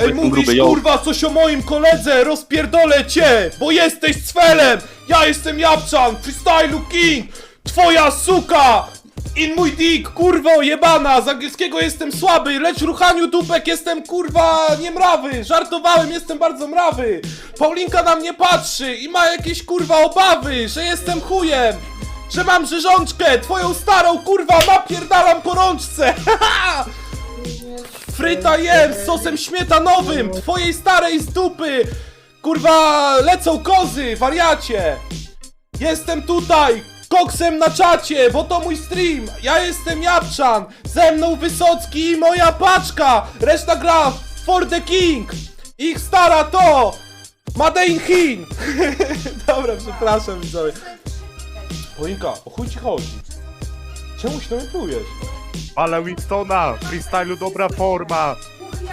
Ej, Jestem mówisz gruby, yo. kurwa coś o moim koledze, rozpierdolę cię, bo jesteś cwelem! Ja jestem Japczan, freestylu king! Twoja suka! In mój dick, kurwo jebana! Z angielskiego jestem słaby, lecz w ruchaniu dupek jestem kurwa niemrawy! Żartowałem, jestem bardzo mrawy! Paulinka na mnie patrzy i ma jakieś kurwa obawy, że jestem chujem! Że mam rzeżączkę, twoją starą kurwa napierdalam po rączce! Fryta jem z sosem śmietanowym, twojej starej z dupy! Kurwa, lecą kozy, wariacie! Jestem tutaj, koksem na czacie, bo to mój stream! Ja jestem Japczan, ze mną Wysocki i moja paczka! Reszta gra for the king! Ich stara to! Made in Chin! Dobra, przepraszam widzowie. Poinka, o chuj ci chodzi? Czemu się plujesz? Ale Winstona, freestylu dobra forma.